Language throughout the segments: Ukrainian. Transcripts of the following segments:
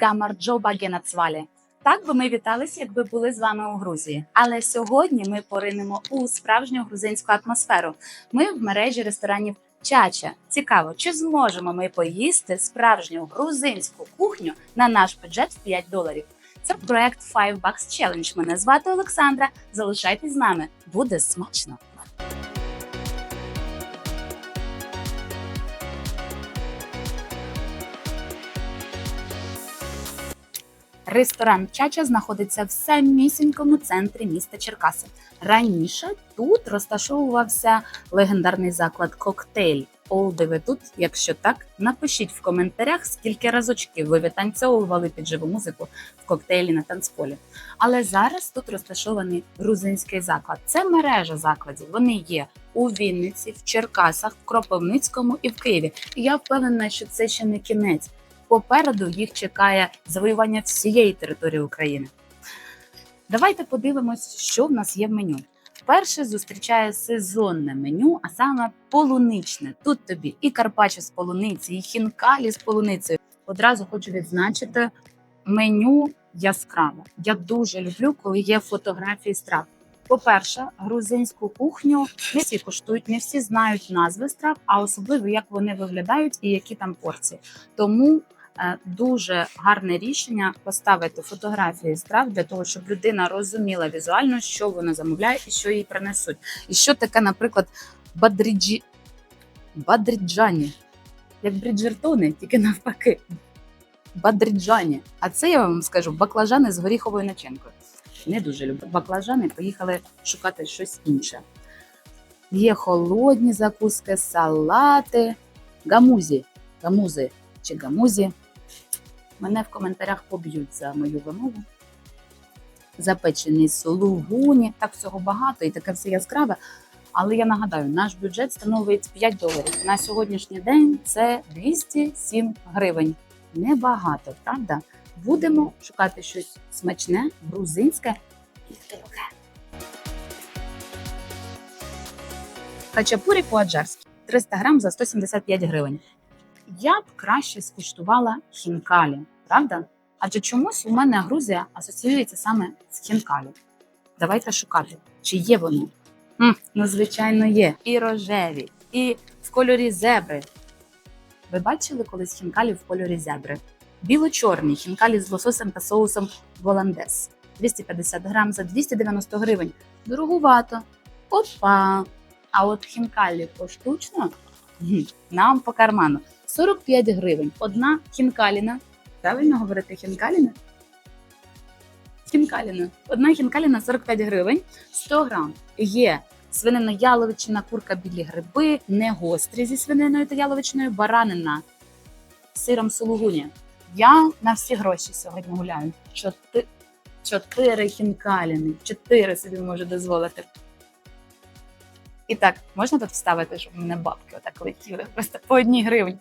Гамарджоба Генацвалі. Так би ми віталися, якби були з вами у Грузії. Але сьогодні ми поринемо у справжню грузинську атмосферу. Ми в мережі ресторанів Чача. Цікаво, чи зможемо ми поїсти справжню грузинську кухню на наш бюджет в 5 доларів. Це проект Five Bucks Challenge. Мене звати Олександра. Залишайтесь з нами, буде смачно. Ресторан Чача знаходиться в самісінькому центрі міста Черкаси. Раніше тут розташовувався легендарний заклад Коктейль. Олди ви тут, якщо так, напишіть в коментарях, скільки разочків ви витанцьовували під живу музику в коктейлі на танцполі. Але зараз тут розташований грузинський заклад. Це мережа закладів. Вони є у Вінниці, в Черкасах, в Кропивницькому і в Києві. І я впевнена, що це ще не кінець. Попереду їх чекає завоювання всієї території України. Давайте подивимось, що в нас є в меню. Вперше зустрічає сезонне меню, а саме полуничне. Тут тобі і карпаччо з полуниці, і хінкалі з полуницею. Одразу хочу відзначити меню яскраве. Я дуже люблю, коли є фотографії страв. По-перше, грузинську кухню не всі куштують, не всі знають назви страв, а особливо як вони виглядають і які там порції. Тому е, дуже гарне рішення поставити фотографії страв для того, щоб людина розуміла візуально, що вона замовляє і що їй принесуть. І що таке, наприклад, бадріджі... бадріджані, як бріджертони, тільки навпаки. Бадріджані. А це я вам скажу баклажани з горіховою начинкою. Не дуже люблю баклажани, поїхали шукати щось інше. Є холодні закуски, салати, гамузі, гамузи чи гамузі. Мене в коментарях поб'ють за мою вимову. Запечений сулугуні, так всього багато і таке все яскраве. Але я нагадаю, наш бюджет становить 5 доларів. На сьогоднішній день це 207 гривень. Небагато, правда? Будемо шукати щось смачне, грузинське і дороге. Хачапурі по-аджарськи 300 грам за 175 гривень. Я б краще скуштувала хінкалі, правда? Адже чомусь у мене Грузія асоціюється саме з хінкалі. Давайте шукати, чи є вони. М, ну, звичайно, є. І рожеві, і в кольорі зебри. Ви бачили колись хінкалі в кольорі зебри? Біло-чорні хінкалі з лососем та соусом голландес. 250 грам за 290 гривень. Дорогувато. Опа! А от хінкалі поштучно нам по карману. 45 гривень. Одна хінкаліна. Правильно говорити хінкаліна? Хінкаліна. Одна хінкаліна 45 гривень, 100 грам. Є свинина яловичина, курка білі гриби, не гострі зі свининою та яловичиною, баранина сиром сулугуні. Я на всі гроші сьогодні гуляю. Чотири, чотири хінкаліни. Чотири собі можу дозволити. І так, можна тут вставити, щоб в мене бабки отак летіли, просто по одній гривні.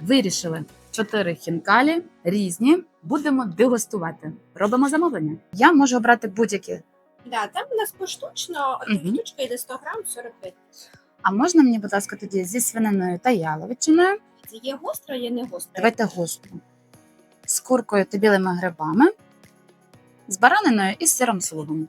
Вирішили чотири хінкалі різні. Будемо дегустувати. Робимо замовлення. Я можу обрати будь-які. Да, там у нас поштучно, Мгм. штучка йде 100 грам 45. А можна мені, будь ласка, тоді зі свининою та яловичиною? Це є гостра, є не гостра. Давайте гостру. З куркою та білими грибами, з бараниною і з сиром сулугом.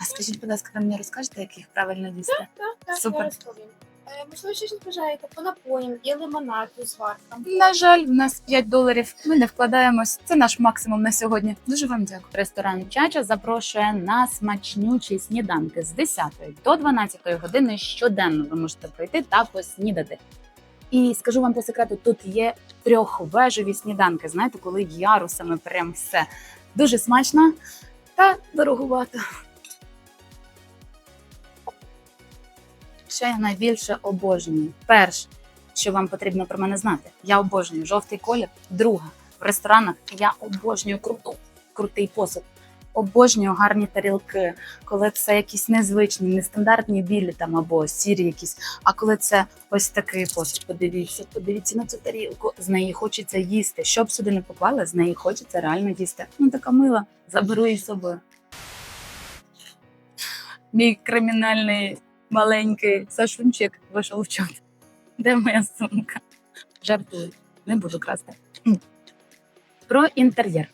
А скажіть, будь ласка, ви мені розкажете, як їх правильно їсти? Так, так, Супер. я розповім. Е, Можливо, щось бажаєте по напоям, є лимонад з варком. На жаль, в нас 5 доларів. Ми не вкладаємось. Це наш максимум на сьогодні. Дуже вам дякую. Ресторан Чача запрошує на смачнючі сніданки з 10 до 12 години щоденно. Ви можете прийти та поснідати. І скажу вам по секрету, тут є трьохвежеві сніданки. Знаєте, коли ярусами прям все дуже смачно та дорогувато. Що я найбільше обожнюю? Перше, що вам потрібно про мене знати. Я обожнюю жовтий колір. Друга в ресторанах я обожнюю круту, крутий посуд. Обожнюю гарні тарілки, коли це якісь незвичні, нестандартні білі там або сірі якісь. А коли це ось такий посуд, подивіться, подивіться на цю тарілку. З неї хочеться їсти. Що б сюди не поклали, з неї хочеться реально їсти. Ну така мила, заберу її собою. Мій кримінальний маленький Сашунчик вийшов чат. Де моя сумка? Жартую, не буду красти. Про інтер'єр.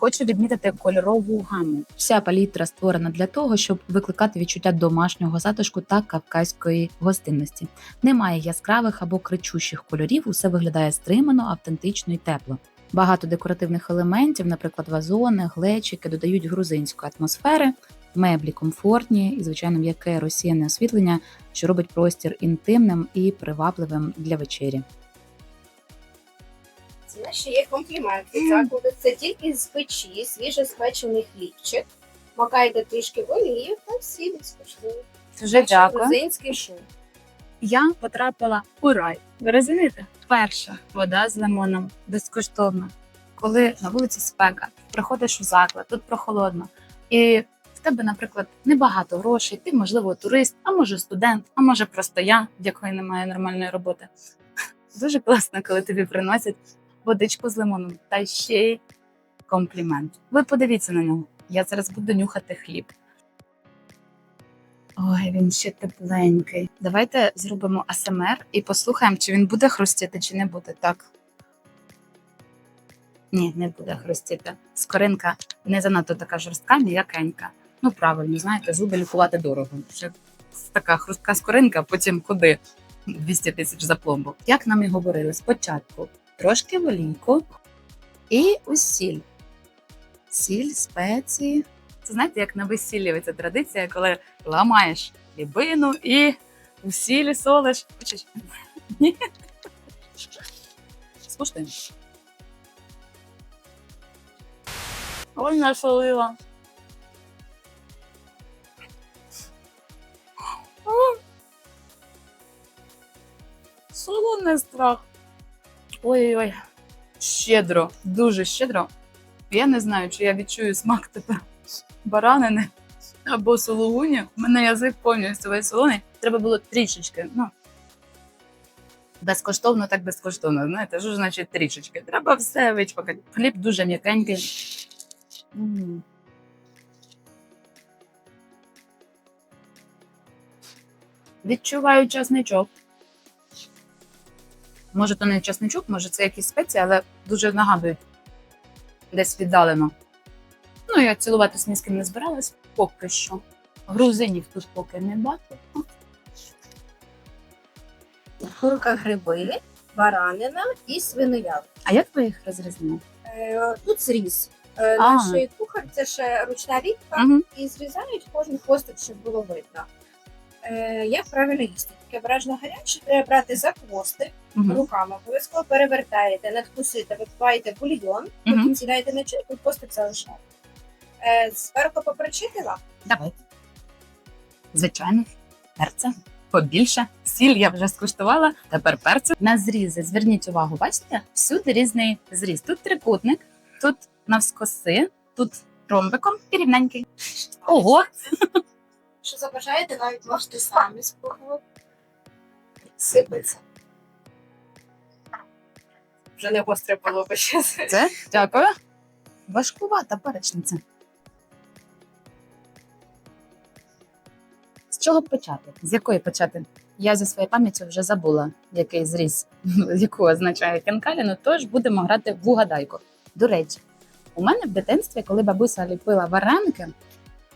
Хочу відмітити кольорову гаму. Вся палітра створена для того, щоб викликати відчуття домашнього затишку та кавказької гостинності. Немає яскравих або кричущих кольорів, усе виглядає стримано, автентично і тепло. Багато декоративних елементів, наприклад, вазони, глечики, додають грузинської атмосфери, меблі комфортні і, звичайно, м'яке розсіяне освітлення, що робить простір інтимним і привабливим для вечері. Наші є компліменти. Заклади це тільки з печі, свіжоспечений хлібчик. Макайте трішки в олію та всі безкоштовно. Дуже Наш Грузинський шум. Я потрапила у рай. Ви розумієте? Перша вода з лимоном безкоштовна. Коли на вулиці спека, приходиш у заклад, тут прохолодно, і в тебе, наприклад, небагато грошей, ти, можливо, турист, а може студент, а може просто я, в якої немає нормальної роботи. Дуже класно, коли тобі приносять водичку з лимоном та ще й комплімент. Ви подивіться на нього. Я зараз буду нюхати хліб. Ой, він ще тепленький. Давайте зробимо АСМР і послухаємо, чи він буде хрустіти, чи не буде. Так. Ні, не буде хрустіти. Скоринка не занадто така жорстка, м'якенька. Ну, правильно, знаєте, зуби лікувати дорого. Ще така хрустка скоринка, потім куди 200 тисяч за пломбу. Як нам і говорили, спочатку трошки в олійку і у сіль. Сіль, спеції. Це знаєте, як на весіллі ця традиція, коли ламаєш хлібину і у сілі солиш. Хочеш? Ні? Скуштуємо. Ой, насолила. Солоний страх. Ой-ой-ой. Щедро, дуже щедро. Я не знаю, чи я відчую смак тепер баранини або сологуні. У мене язик повністю весь солоний. Треба було трішечки. Ну, безкоштовно, так безкоштовно. Знаєте, що ж значить трішечки? Треба все вичпакати. Хліб дуже м'якенький. Відчуваю часничок. Може, то не часничок, може це якісь спеції, але дуже нагадують десь віддалено. Ну, я цілуватись ні з ким не збиралась поки що. Грузинів тут поки не бачу. Курка гриби, баранина і свинояв. А як ви їх розрізнили? Е, Тут зріз. Е, А. Наш кухар це ще ручна рібка, Угу. і зрізають кожен хвостик, щоб було видно. Е, Як правильно їсти? Таке обережно гаряче, треба брати за хвостик, Угу. руками обов'язково перевертаєте, надкусите, випиваєте бульйон, потім сідаєте на чайку хвостик залишаєте. Е, Зверху поперечитила. Давайте. Звичайно, перця. Побільше. Сіль я вже скуштувала, тепер перцю. На зрізи. Зверніть увагу, бачите? Всюди різний зріз. Тут трикутник, тут навскоси, тут ромбиком і рівненький. Ого! Що забажаєте, навіть можете самі спробувати. Сипеться. Вже не гостре полоби ще. Це дякую. Важкувата перечниця. З чого почати? З якої почати? Я зі своєю пам'яттю вже забула, який зріз, яку означає кенкаліну, тож будемо грати в угадайку. До речі, у мене в дитинстві, коли бабуся ліпила вареники,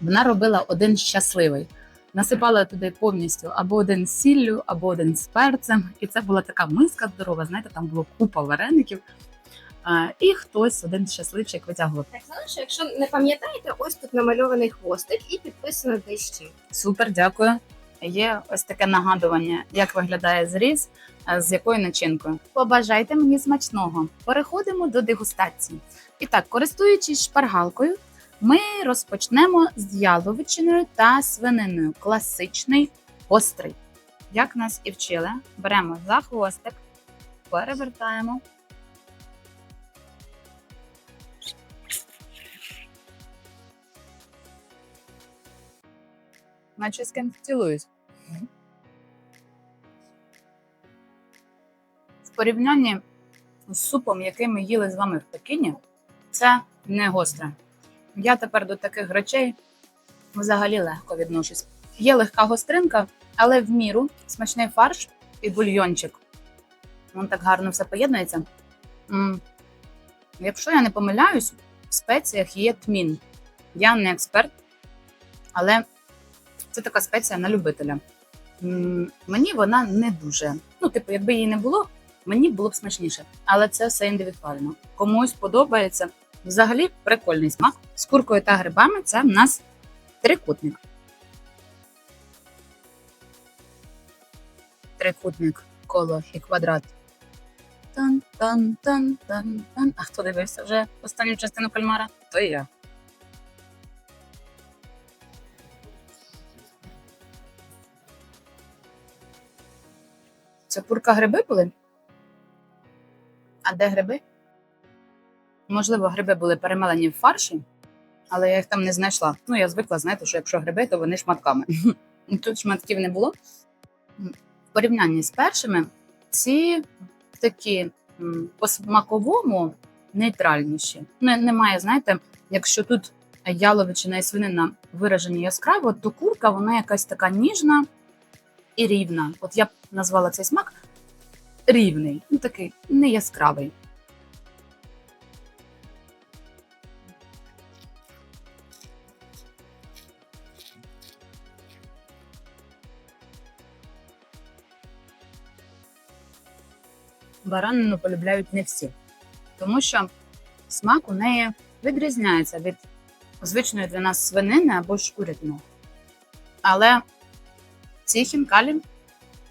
вона робила один щасливий. Насипала туди повністю або один з сіллю, або один з перцем. І це була така миска здорова. Знаєте, там було купа вареників. А, і хтось один щасливчик витягував. Так, знаєш, якщо не пам'ятаєте, ось тут намальований хвостик і підписано чим. Супер, дякую. Є ось таке нагадування, як виглядає зріз, з якою начинкою. Побажайте мені смачного. Переходимо до дегустації. І так, користуючись шпаргалкою, ми розпочнемо з яловичиною та свининою. Класичний гострий. Як нас і вчили, беремо за хвостик, перевертаємо. Наче з ким цілуюсь. В порівнянні з супом, який ми їли з вами в Пекіні, це не гостре. Я тепер до таких речей взагалі легко відношусь. Є легка гостринка, але в міру смачний фарш і бульйончик. Він так гарно все поєднується. Якщо я не помиляюсь, в спеціях є тмін. Я не експерт, але це така спеція на любителя. Мені вона не дуже. Ну, типу, якби її не було, мені було б смачніше. Але це все індивідуально. Комусь подобається. Взагалі прикольний смак. З куркою та грибами це в нас трикутник. Трикутник, коло і квадрат. Тан-тан-тан-тан-тан. А хто дивився вже останню частину кальмара? То я. Це курка гриби були? А де гриби? Можливо, гриби були перемелені в фарші, але я їх там не знайшла. Ну, я звикла, знаєте, що якщо гриби, то вони шматками. Тут шматків не було. В порівнянні з першими, ці такі по смаковому нейтральніші. Не, немає, знаєте, якщо тут яловичина і свинина виражені яскраво, то курка вона якась така ніжна і рівна. От я б назвала цей смак рівний, ну такий не Баранину полюбляють не всі, тому що смак у неї відрізняється від звичної для нас свинини або ж курятини. Але ці хінкалі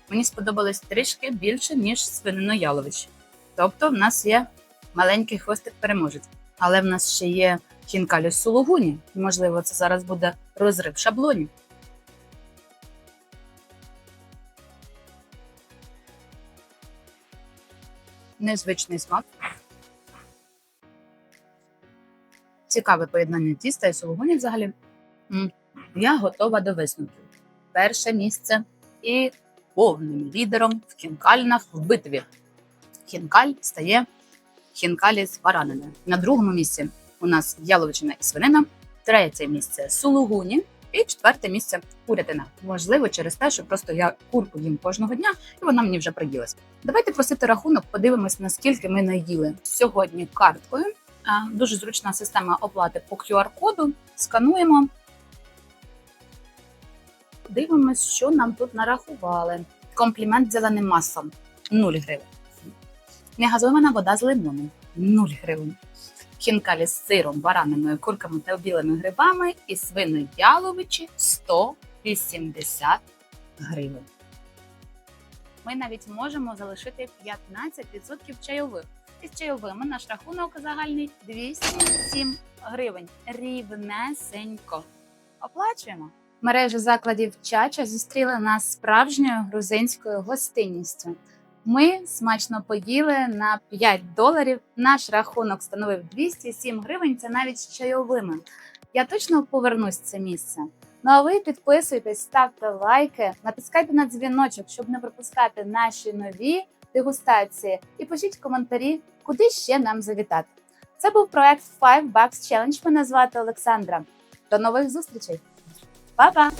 мені сподобались трішки більше, ніж свинино-яловичі. Тобто в нас є маленький хвостик переможець. Але в нас ще є хінкалі з сулугуні. Можливо, це зараз буде розрив шаблонів. Незвичний смак. Цікаве поєднання тіста і сулугуні взагалі. Я готова до висновків. Перше місце і повним лідером в хінкальнах в битві. Хінкаль стає хінкалі з бараниною. На другому місці у нас яловичина і свинина, третє місце сулугуні і четверте місце курятина. Можливо, через те, що просто я курку їм кожного дня, і вона мені вже приїлась. Давайте просити рахунок, подивимось, наскільки ми наїли сьогодні карткою. Дуже зручна система оплати по QR-коду. Скануємо. Дивимось, що нам тут нарахували. Комплімент зеленим масом 0 гривень. Негазована вода з лимоном 0 гривень. Хінкалі з сиром, бараниною, курками та білими грибами і свино яловичі 180 гривень. Ми навіть можемо залишити 15% чайових. Із чайовими наш рахунок загальний 207 гривень. Рівнесенько. Оплачуємо. Мережа закладів Чача зустріла нас справжньою грузинською гостинністю. Ми смачно поїли на 5 доларів. Наш рахунок становив 207 гривень. Це навіть з чайовими. Я точно повернусь в це місце. Ну а ви підписуйтесь, ставте лайки, натискайте на дзвіночок, щоб не пропускати наші нові дегустації. І пишіть коментарі, куди ще нам завітати. Це був проект Five Bucks Challenge. Мене звати Олександра. До нових зустрічей. Па-па!